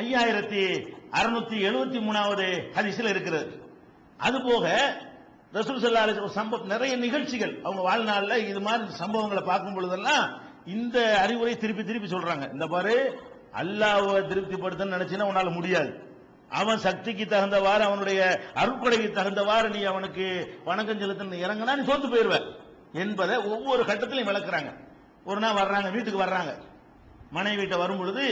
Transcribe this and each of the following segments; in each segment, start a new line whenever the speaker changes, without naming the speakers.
ஐயாயிரத்தி அறுநூத்தி எழுபத்தி மூணாவது ஹதீஸ்ல இருக்கிறது. அது போக ரசூல் சம்பவம் நிறைய நிகழ்ச்சிகள் அவங்க வாழ்நாளில் இது மாதிரி சம்பவங்களை பார்க்கும் பொழுதெல்லாம் இந்த அறிவுரை திருப்பி திருப்பி சொல்றாங்க. இந்த பாரு அல்லாவை திருப்திப்படுத்தணும்னு நினைச்சீங்கன்னா உன்னால முடியாது. அவன் சக்திக்கு தகுந்தவாறு அவனுடைய அருட்கொடைக்கு தகுந்தவாறு நீ அவனுக்கு வணக்கம் செலுத்தணும் இறங்கினா நீ சோத்து போயிருவ என்பதை ஒவ்வொரு கட்டத்திலையும் விளக்குறாங்க. ஒரு நாள் வர்றாங்க வீட்டுக்கு வர்றாங்க. மனைவி வீட்டை வரும் பொழுது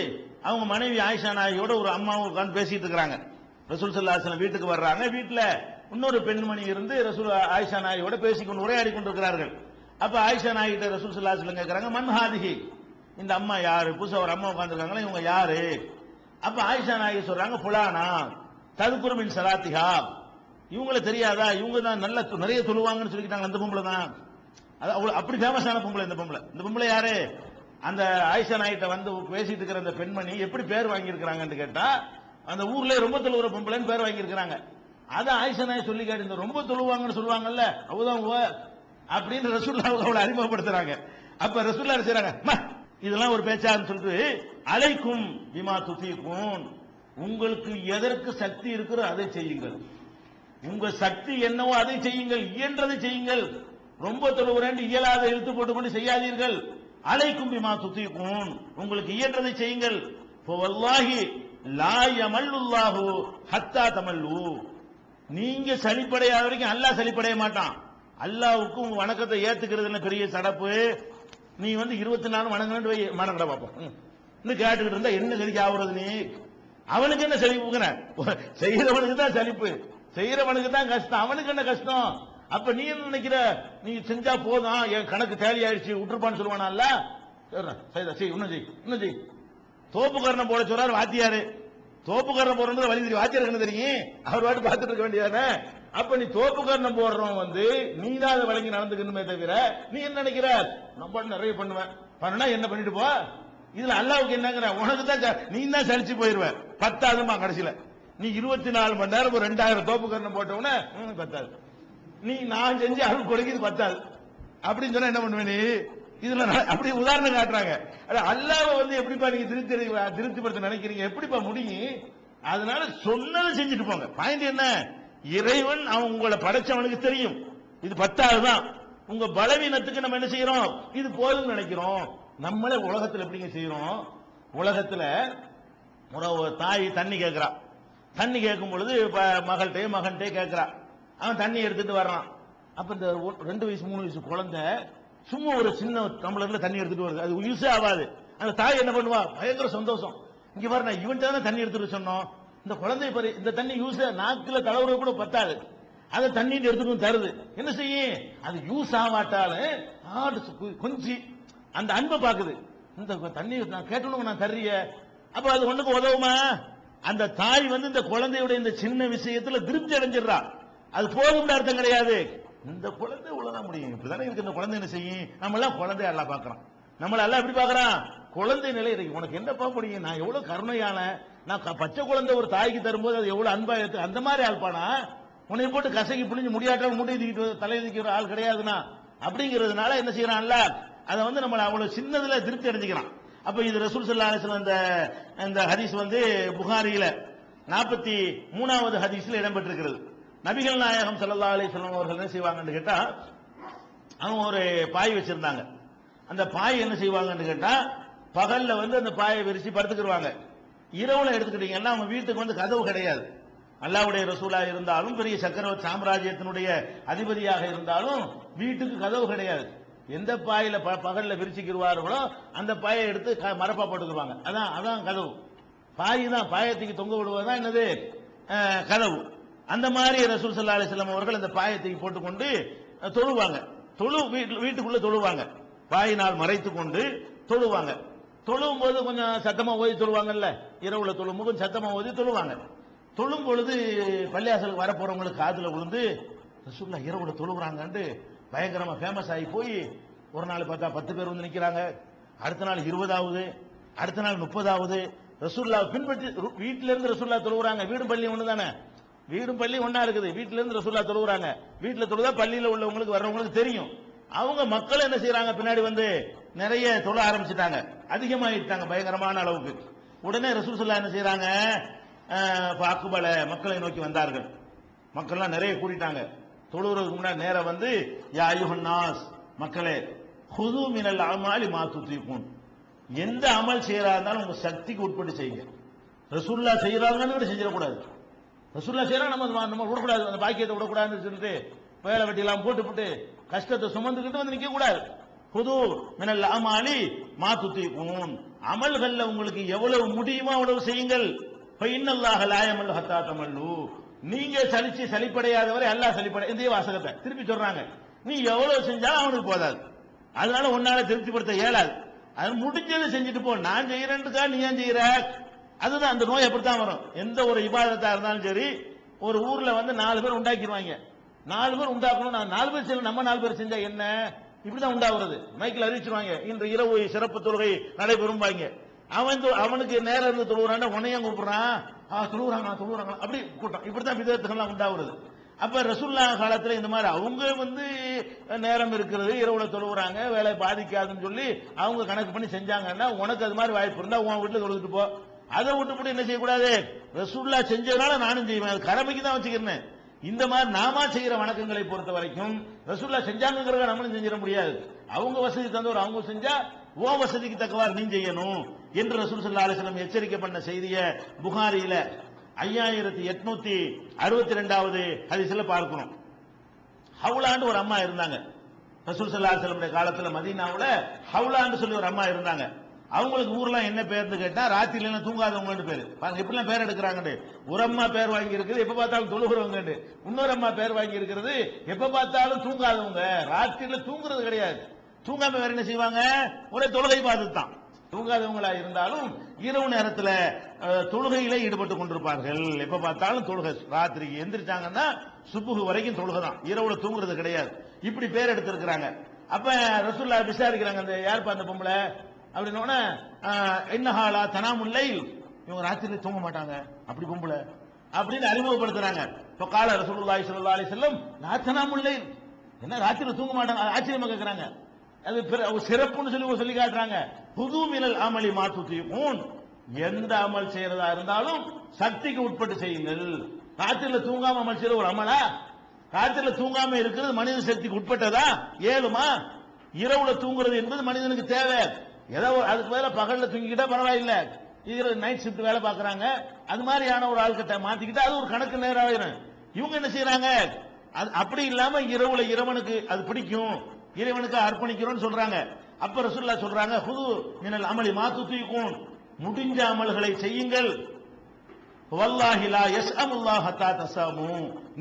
அவங்க மனைவி ஆயிஷா நாயோட ஒரு அம்மாவும் உட்காந்து பேசிட்டு இருக்கிறாங்க. ரசூல் சல்லாஹ் வீட்டுக்கு வர்றாங்க. வீட்டில் இன்னொரு பெண்மணி இருந்து ரசூல் ஆயிஷா நாயோட பேசிக்கொண்டு உரையாடி கொண்டிருக்கிறார்கள். அப்ப ஆயிஷா நாயிட்ட ரசூல் சல்லாஹ் கேட்கிறாங்க மன்ஹாதிகி இந்த அம்மா யாரு? புதுசாக ஒரு அம்மா உட்காந்துருக்காங்களா இவங்க யாரு? அப்ப ஆயிஷா நாயகி சொல்றாங்க புலானா ததுக்குருமின் சலாத்திகா இவங்கள தெரியாதா? இவங்க தான் நல்ல நிறைய சொல்லுவாங்கன்னு சொல்லிக்கிட்டாங்க அந்த பொம்பளை தான். அது அவ்வளவு அப்படி ஃபேமஸான பொம்பளை இந்த பொம்பளை. இந்த பொம்பளை யாரு? அந்த ஆயிஷா நாயத்தை வந்து பேசிட்டு இருக்கிற அந்த பெண்மணி எப்படி பேர் வாங்கியிருக்கிறாங்கன்னு கேட்டா அந்த ஊர்ல ரொம்ப தொழுவுற பொம்பளைன்னு பேர் வாங்கியிருக்கிறாங்க. அதை ஆயிஷா நாய் சொல்லி கேட்டு இந்த ரொம்ப தொழுவாங்கன்னு சொல்லுவாங்கல்ல அவதான் உவ அப்படின்னு ரசூல்லா அவளை அறிமுகப்படுத்துறாங்க அப்ப ரசூல்லா என்ன செய்றாங்க? இதெல்லாம் ஒரு பேச்சான்னு சொல்லிட்டு அலைக்கும் விமா துஃபீக்கும் உங்களுக்கு எதற்கு சக்தி இருக்கிறோ அதை செய்யுங்கள். உங்க சக்தி என்னவோ அதை செய்யுங்கள் இயன்றதை செய்யுங்கள். ரொம்ப தொழுகிறேன் இயலாத இழுத்து போட்டுக்கொண்டு செய்யாதீர்கள். அலைக்கும் பிமா துத்திக்கும் உங்களுக்கு இயன்றதை செய்யுங்கள். இப்போ வல்லாஹி லா யமல்லுல்லாஹு ஹத்தா தமல்லு. நீங்க சலிப்படையாத வரைக்கும் அல்லாஹ் சலிப்படைய மாட்டான். அல்லாஹ்வுக்கு வணக்கத்தை ஏத்துக்கிறதுல பெரிய சடப்பு? நீ வந்து இருபத்தி நாலு வணங்கணும் வணங்கட பார்ப்போம். இன்னும் கேட்டுக்கிட்டு இருந்தா என்ன கதிக்கு ஆகுறது நீ? அவனுக்கு என்ன சலிப்புங்கிற? செய்யறவனுக்கு தான் சலிப்பு. செய்யறவனுக்கு தான் கஷ்டம். அவனுக்கு என்ன கஷ்டம்? அப்ப நீ என்ன நினைக்கிற? நீ செஞ்சா போதும். என் கணக்கு தேலி ஆயிடுச்சு. விட்டுருப்பான்னு சொல்லுவானால சரி செய் இன்னும் ஜெய் இன்னும் ஜெய் தோப்புக்காரனை போட சொல்றாரு வாத்தியாரு. தோப்புக்காரனை போடுறது வழி தெரியும். வாத்தியாருக்கு என்ன தெரியும். அவர் பாட்டு பார்த்துட்டு இருக்க வேண்டியதானே அப்ப நீ தோப்புக்காரனை போடுறவன் வந்து நீ தான் அதை வழங்கி நடந்துக்கணுமே தவிர நீ என்ன நினைக்கிற? நம்ம நிறைய பண்ணுவேன். பண்ணா என்ன பண்ணிட்டு போ? இதுல அல்லாவுக்கு என்னங்கிற? உனக்கு தான் நீ தான் சலிச்சு போயிருவேன் பத்தாதுமா கடைசியில. நீ இருபத்தி நாலு மணி நேரம் ஒரு ரெண்டாயிரம் தோப்புக்காரனை போட்டவன பத்தாது. நீ நான் செஞ்சு அருள் கொடுக்குது பத்தாது. அப்படின்னு சொன்னா என்ன பண்ணுவ நீ இதுல அப்படி உதாரணம் காட்டுறாங்க. அட வந்து எப்படிப்பா நீங்க திருப்தி திருப்திப்படுத்த நினைக்கிறீங்க? எப்படிப்பா முடியும்? அதனால சொன்னதை செஞ்சுட்டு போங்க. பாயிண்ட் என்ன? இறைவன் அவன் உங்களை படைச்சவனுக்கு தெரியும். இது பத்தாவது தான் உங்க பலவீனத்துக்கு நம்ம என்ன செய்யறோம்? இது போதும் நினைக்கிறோம். நம்மளே உலகத்துல எப்படிங்க செய்யறோம்? உலகத்துல ஒரு தாய் தண்ணி கேட்கிறா. தண்ணி கேட்கும் பொழுது ப- மகள்கிட்டயே மகன்கிட்டயே கேட்கிறா. அவன் தண்ணி எடுத்துட்டு வர்றான். அப்ப இந்த ரெண்டு வயசு மூணு வயசு குழந்தை சும்மா ஒரு சின்ன டம்ளர்ல தண்ணி எடுத்துட்டு வருது. அது யூஸே ஆகாது. அந்த தாய் என்ன பண்ணுவா? பயங்கர சந்தோஷம். இங்க பாரு நான் இவன் தானே தண்ணி எடுத்துட்டு சொன்னோம். இந்த குழந்தை பாரு இந்த தண்ணி யூஸ் நாக்குல தளவுற கூட பத்தாது. அதை தண்ணி எடுத்துட்டு தருது. என்ன செய்யும்? அது யூஸ் ஆகாட்டாலும் ஆடு கொஞ்சி அந்த அன்பை பாக்குது இந்த தண்ணி நான் கேட்டணும் நான் தர்றிய அப்ப அது ஒண்ணுக்கு உதவுமா? அந்த தாய் வந்து இந்த குழந்தையுடைய இந்த சின்ன விஷயத்துல திருப்தி அடைஞ்சிடுறா. அது போகும்னு அர்த்தம் கிடையாது. இந்த குழந்தை இவ்வளவுதான் முடியும்? இப்படிதானே இருக்கு இந்த குழந்தை என்ன செய்யும்? நம்ம எல்லாம் குழந்தை எல்லாம் பாக்குறோம் நம்மள எல்லாம் எப்படி பாக்குறான் குழந்தை நிலை இருக்கு. உனக்கு என்னப்பா முடியும் நான் எவ்வளவு கருணையான நான் பச்சை குழந்தை ஒரு தாய்க்கு தரும்போது அது எவ்வளவு அன்பா இருக்கு? அந்த மாதிரி ஆள்பானா உன்னை போட்டு கசகி பிடிஞ்சு முடியாட்டால் முடி தூக்கிட்டு தூக்கிற ஆள் கிடையாதுன்னா அப்படிங்கிறதுனால என்ன செய்யறான்ல? அதை வந்து நம்ம அவ்வளவு சின்னதுல திருப்தி அடைஞ்சுக்கிறான். அப்ப இது ரசூல் சல்லா அந்த இந்த இந்த ஹதீஸ் வந்து புகாரியில நாற்பத்தி மூணாவது ஹதீஸ்ல இடம்பெற்றிருக்கிறது. நபிகள் நாயகம் ஸல்லல்லாஹு அலி சொல்லம் அவர்கள் என்ன செய்வாங்கன்னு கேட்டா அவங்க ஒரு பாய் வச்சிருந்தாங்க. அந்த பாய் என்ன செய்வாங்கன்னு கேட்டா பகல்ல வந்து அந்த பாயை விரிச்சு படுத்துக்கிடுவாங்க இரவுல எடுத்துக்கிட்டீங்கன்னா அவங்க வீட்டுக்கு வந்து கதவு கிடையாது. அல்லாவுடைய ரசூலா இருந்தாலும் பெரிய சக்கரவர்த்தி சாம்ராஜ்யத்தினுடைய அதிபதியாக இருந்தாலும் வீட்டுக்கு கதவு கிடையாது. எந்த பாயில ப- பகல்ல விரிச்சுக்கிடுவார்களோ அந்த பாயை எடுத்து க- மரப்பா போட்டுக்குவாங்க அதான் அதான் கதவு. பாய் தான் பாயத்துக்கு தொங்க விடுவதுதான் என்னது? கதவு. அந்த மாதிரி ரசூல் சல்லா அலிஸ்லாம் அவர்கள் அந்த பாயத்தை போட்டுக்கொண்டு தொழுவாங்க. தொழு வீட்டுக்குள்ள தொழுவாங்க. பாயினால் மறைத்து கொண்டு தொழுவாங்க. தொழும் போது கொஞ்சம் சத்தமா ஓதி தொழுவாங்கல்ல? இரவுல தொழும் கொஞ்சம் சத்தமா ஓதி தொழுவாங்க. தொழும் பொழுது பள்ளியாசலுக்கு வரப்போறவங்களுக்கு காதுல விழுந்து ரசூல்லா இரவுல தொழுகிறாங்கன்ட்டு பயங்கரமா ஃபேமஸ் ஆகி போய் ஒரு நாள் பார்த்தா பத்து பேர் வந்து நிற்கிறாங்க அடுத்த நாள் இருபதாவது அடுத்த நாள் முப்பதாவது. ரசூல்லா பின்பற்றி ரு- வீட்டில இருந்து ரசூல்லா தொழுகிறாங்க வீடும் பள்ளி ஒன்று தானே வீடும் பள்ளி ஒன்றா இருக்குது. வீட்டில இருந்து ரசூல்லா தொழுகிறாங்க வீட்டுல தொழுதா பள்ளியில உள்ளவங்களுக்கு வர்றவங்களுக்கு தெரியும். அவங்க மக்கள் என்ன செய்யறாங்க பின்னாடி வந்து நிறைய தொழ ஆரம்பிச்சிட்டாங்க. அதிகமாயிட்டாங்க பயங்கரமான அளவுக்கு. உடனே ரசூல் சொல்லா என்ன செய்யறாங்க அக்குபல மக்களை நோக்கி வந்தார்கள். மக்கள்லாம் நிறைய கூட்டிட்டாங்க தொழுகிறதுக்கு முன்னாடி நேரம் வந்து யா அய்யுஹன் மக்களே ஹுது மினல் அமாலி மா துத்தீகுன். எந்த அமல் செய்யறா இருந்தாலும் உங்க சக்திக்கு உட்பட்டு செய்யுங்க. ரசூல்லா செய்யறாங்கன்னு செஞ்சிடக்கூடாது. ரசூல்லா செய்யறா நம்ம நம்ம விடக்கூடாது. அந்த பாக்கியத்தை விடக்கூடாதுன்னு சொல்லிட்டு வேலை வெட்டி எல்லாம் போட்டு போட்டு கஷ்டத்தை சுமந்துக்கிட்டு வந்து நிக்க கூடாது. புது மினல் அமாலி மாத்துத்தி துத்தீகுன். அமல்கள்ல உங்களுக்கு எவ்வளவு முடியுமோ அவ்வளவு செய்யுங்கள். பைன்னல்லாஹ லாயமல் ஹத்தா தமல்லு. நீங்க சலிச்சு சலிப்படையாதவரை அல்லாஹ் சலிப்படை இந்த வாசகத்தை திருப்பி சொல்றாங்க. நீ எவ்வளவு செஞ்சாலும் அவனுக்கு போதாது. அதனால உன்னால திருப்திப்படுத்த இயலாது. அது முடிஞ்சதை செஞ்சுட்டு போ. நான் செய்யறேன்னுக்கா நீ ஏன் செய்யற? அதுதான் அந்த நோய் அப்படித்தான் வரும். எந்த ஒரு இபாதத்தா இருந்தாலும் சரி ஒரு ஊர்ல வந்து நாலு பேர் உண்டாக்கிடுவாங்க நாலு பேர் உண்டாக்கணும். நான் நாலு பேர் செய்யணும் நம்ம நாலு பேர் செஞ்சா என்ன? இப்படிதான் உண்டாகுறது. மைக்கில் அறிவிச்சிருவாங்க இன்று இரவு சிறப்பு தொழுகை நடைபெறும் வாங்க அவன் அவனுக்கு நேரம் இருந்து தொழுகிறான் உன்னையும் கூப்பிடுறான். ஆ தொழுகிறாங்களா தொழுகிறாங்களா அப்படி கூட்டம் இப்படிதான் விதத்துகள்லாம் உண்டாகிறது. அப்ப ரசுல்லா காலத்துல இந்த மாதிரி அவங்க வந்து நேரம் இருக்கிறது இரவுல தொழுகிறாங்க வேலை பாதிக்காதுன்னு சொல்லி அவங்க கணக்கு பண்ணி செஞ்சாங்கன்னா உனக்கு அது மாதிரி வாய்ப்பு இருந்தா உன் வீட்டுல தொழுதுட்டு போ. அதை விட்டுப்பட்டு என்ன செய்யக்கூடாது? ரசூல்லா செஞ்சதுனால நானும் செய்வேன். அது கடமைக்கு தான் வச்சுக்கிறேன். இந்த மாதிரி நாம செய்கிற வணக்கங்களை பொறுத்த வரைக்கும் ரசூல்லா செஞ்சாங்கிறத நம்மளும் செஞ்சிட முடியாது. அவங்க வசதி தந்தவர் அவங்க செஞ்சா ஓ வசதிக்கு தக்கவாறு நீ செய்யணும் என்று ரசூல் சல்லா அலிஸ்லம் எச்சரிக்கை பண்ண செய்திய புகாரியில ஐயாயிரத்தி எட்நூத்தி அறுபத்தி ரெண்டாவது ஹதீஸ்ல பார்க்கிறோம். ஹவுலாண்டு ஒரு அம்மா இருந்தாங்க. ரசூல் சல்லா அலிஸ்லமுடைய காலத்துல மதீனாவில் ஹவுலாண்டு சொல்லி ஒரு அம்மா இருந்தாங்க. அவங்களுக்கு ஊர்லாம் என்ன பேர்னு கேட்டா ராத்திரில என்ன தூங்காதவங்கன்னு பேரு. பாருங்க எப்படிலாம் பேர் எடுக்கிறாங்கன்னு ஒரு அம்மா பேர் வாங்கி இருக்குது எப்ப பார்த்தாலும் தொழுகிறவங்க இன்னொரு அம்மா பேர் வாங்கி இருக்கிறது எப்ப பார்த்தாலும் தூங்காதவங்க. ராத்திரில தூங்குறது கிடையாது. தூங்காம வேற என்ன செய்வாங்க? ஒரே தொழுகை பார்த்து தான் தூங்காதவங்களா இருந்தாலும் இரவு நேரத்துல தொழுகையில ஈடுபட்டு கொண்டிருப்பார்கள். எப்ப பார்த்தாலும் தொழுகை. ராத்திரிக்கு எந்திரிச்சாங்கன்னா சுப்புகு வரைக்கும் தொழுகை தான் இரவுல தூங்குறது கிடையாது. இப்படி பேர் எடுத்திருக்கிறாங்க. அப்ப ரசூல்லா விசாரிக்கிறாங்க அந்த யாருப்பா அந்த பொம்பளை? அப்படின்னோடனே என்னஹாலா தனாமுல்லை இவங்க ராத்திரி தூங்க மாட்டாங்க. அப்படி கும்பல. அப்படின்னு அறிமுகப்படுத்துறாங்க. இப்ப கால ரசூலுல்லாஹி ஸல்லல்லாஹு அலைஹி வஸல்லம் லா தனாமுல்லை என்ன ராத்திரி தூங்க மாட்டாங்க? ஆச்சரியமா கேட்கறாங்க அது பிற- ஒரு சிறப்புன்னு சொல்லி ஒரு சொல்லி காட்டுறாங்க. புது மினல் அமளி மாத்துத்தியும் எந்த அமல் செய்யறதா இருந்தாலும் சக்திக்கு உட்பட்டு செய்யுங்கள். ராத்திரில தூங்காம அமல் செய்யற ஒரு அமலா? ராத்திரில தூங்காம இருக்கிறது மனித சக்திக்கு உட்பட்டதா? ஏழுமா இரவுல தூங்குறது என்பது மனிதனுக்கு தேவை. ஏதோ அதுக்கு மேல பகல்ல தூங்கிக்கிட்டா பரவாயில்ல. இது நைட் ஷிஃப்ட் வேலை பார்க்கறாங்க. அது மாதிரியான ஒரு ஆள்கிட்ட மாத்திக்கிட்டா அது ஒரு கணக்கு நேரம் ஆயிரும் இவங்க என்ன செய்யறாங்க அது அப்படி இல்லாம இரவுல இறைவனுக்கு அது பிடிக்கும். இறைவனுக்கு அர்ப்பணிக்கிறோம்னு சொல்றாங்க. அப்ப ரசூல்லா சொல்றாங்க புது மினல் அமளி மாத்து தூக்கும் முடிஞ்ச அமல்களை செய்யுங்கள். வல்லாஹிலா எஸ் அமுல்லாஹ் ஹத்தா தஸாமு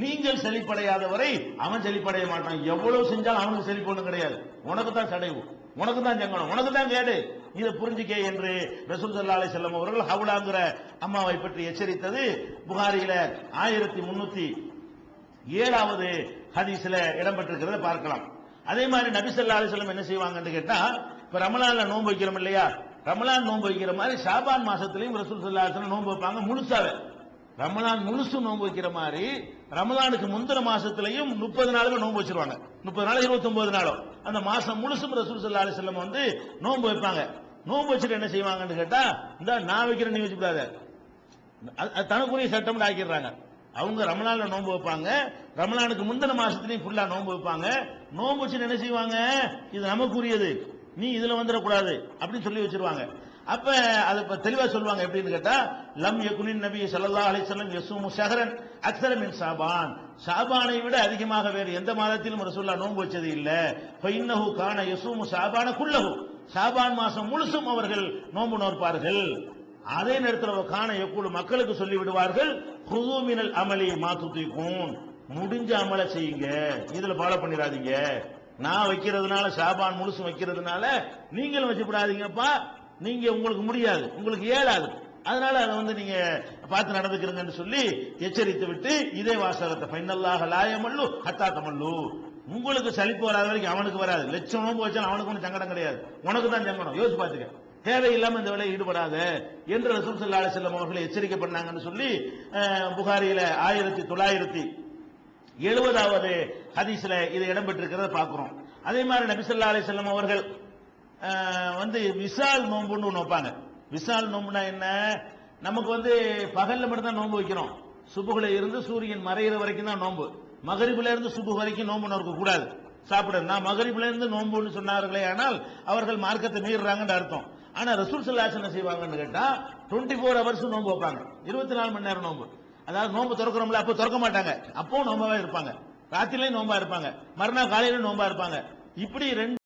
நீங்கள் செழிப்படையாத வரை அவன் செழிப்படைய மாட்டான். எவ்வளவு செஞ்சாலும் அவனுக்கு செழிப்பு கிடையாது. உனக்கு தான் சடைவு. உனக்கு தான் ஜங்கனம் உனக்கு தான் கேடு. இதை புரிஞ்சுக்க என்று ரசூல் சல்லா செல்லம் வஸல்லம் அவர்கள் ஹவுலாங்கிற அம்மாவை பற்றி எச்சரித்தது. புகாரியில ஆயிரத்தி முன்னூத்தி ஏழாவது ஹதீஸ்ல இடம்பெற்றிருக்கிறத பார்க்கலாம். அதே மாதிரி நபி ஸல்லல்லாஹு அலைஹி என்ன செய்வாங்கன்னு கேட்டா இப்ப ரமலான்ல நோன்பு வைக்கிறோம் இல்லையா? ரமலான் நோன்பு வைக்கிற மாதிரி ஷாபான் மாசத்துலயும் ரசூல் சல்லா அலைஹி நோன்பு வைப்பாங்க முழுசாவே. ரமலான் முழுசு நோன்பு வைக்கிற மாதிரி ரமலானுக்கு முந்தின மாசத்திலையும் முப்பது நாளுமே நோன்பு வச்சிருவாங்க. முப்பது நாள் இருபத்தி ஒன்பது நாளும் அந்த மாசம் முழுசும் ரசூல் சல்லா அலைஹி வந்து நோன்பு வைப்பாங்க. நோன்பு வச்சுட்டு என்ன செய்வாங்கன்னு கேட்டா இந்த நான் வைக்கிறேன் நீ வச்சுக்கூடாது. அது- தனக்குரிய சட்டம் ஆக்கிடுறாங்க. அவங்க ரமலான்ல நோன்பு வைப்பாங்க. ரமலானுக்கு முந்தின மாசத்துலயும் ஃபுல்லா நோன்பு வைப்பாங்க. நோன்பு வச்சு என்ன செய்வாங்க? இது நமக்குரியது. நீ இதுல வந்துடக்கூடாது அப்படின்னு சொல்லி வச்சிருவாங்க. அப்ப அதை தெளிவா சொல்லுவாங்க எப்படின்னு கேட்டா லம் யகுனின் நபி சல்லா அலைஹி வஸல்லம் யஸூமு ஷஹரன் அக்சரமின் சாபான் சாபானை விட அதிகமாக வேறு எந்த மாதத்திலும் ரசூல்லா நோன்பு வச்சது இல்லை. ஃபைன்னஹு கான யஸூமு சாபான குல்லஹு. சாபான் மாசம் முழுசும் அவர்கள் நோன்பு நோற்பார்கள். அதே நேரத்தில் காண எக்குழு மக்களுக்கு சொல்லி விடுவார்கள் குது மாத்து அமளி மாத்துத்திக்கும் முடிஞ்ச அமலை செய்யுங்க. இதுல ஃபாலோ பண்ணிடாதீங்க. நான் வைக்கிறதுனால சாபான் முழுசும் வைக்கிறதுனால நீங்களும் வச்சுக்கூடாதீங்கப்பா நீங்க உங்களுக்கு முடியாது. உங்களுக்கு ஏழாது அதனால அதை வந்து நீங்க பார்த்து நடந்துக்கிறீங்கன்னு சொல்லி எச்சரித்து விட்டு இதே வாசகத்தை ஃபைனல்லாக லாயமல்லு ஹத்தாத்தமல்லு உங்களுக்கு சலிப்பு வராத வரைக்கும் அவனுக்கு வராது. லட்சம் நோம்பு வச்சாலும் அவனுக்கு ஒன்றும் சங்கடம் கிடையாது. உனக்கு தான் சங்கடம். யோசிச்சு பார்த்துக்க. தேவையில்லாம இந்த வேலையை ஈடுபடாத என்று ரசூல் சல்லா அலைஹி அவர்களை எச்சரிக்கை பண்ணாங்கன்னு சொல்லி புகாரியில ஆயிரத்தி தொள்ளாயிரத்தி எழுபதாவது ஹதீஸ்ல இது இடம்பெற்றிருக்கிறத பார்க்கிறோம். அதே மாதிரி நபிசல்லா அலிசல்லம் அவர்கள் வந்து விசால் நோன்புன்னு ஒன்று வைப்பாங்க. விசால் நோம்புனா என்ன? நமக்கு வந்து பகல்ல மட்டும் தான் நோன்பு வைக்கிறோம். சுபுகுல இருந்து சூரியன் மறையிற வரைக்கும் தான் நோன்பு மகரிபுல இருந்து சுபு வரைக்கும் நோன்பு நோக்க கூடாது. சாப்பிட நான் மகரிபுல இருந்து நோன்புன்னு சொன்னார்களே ஆனால் அவர்கள் மார்க்கத்தை மீறுறாங்கன்னு அர்த்தம். ஆனா ரசூல் சல்லாஸ் என்ன செய்வாங்கன்னு கேட்டா டுவெண்ட்டி ஃபோர் ஹவர்ஸ் நோன்பு வைப்பாங்க. இருபத்தி நாலு மணி நேரம் நோன்பு அதாவது நோன்பு திறக்கிறோம்ல அப்போ திறக்க மாட்டாங்க. அப்போ நோம்பாவே இருப்பாங்க. ராத்திரிலையும் நோம்பா இருப்பாங்க. மறுநாள் காலையிலும் நோம்பா இருப்பாங்க. இப்படி ரெண்டு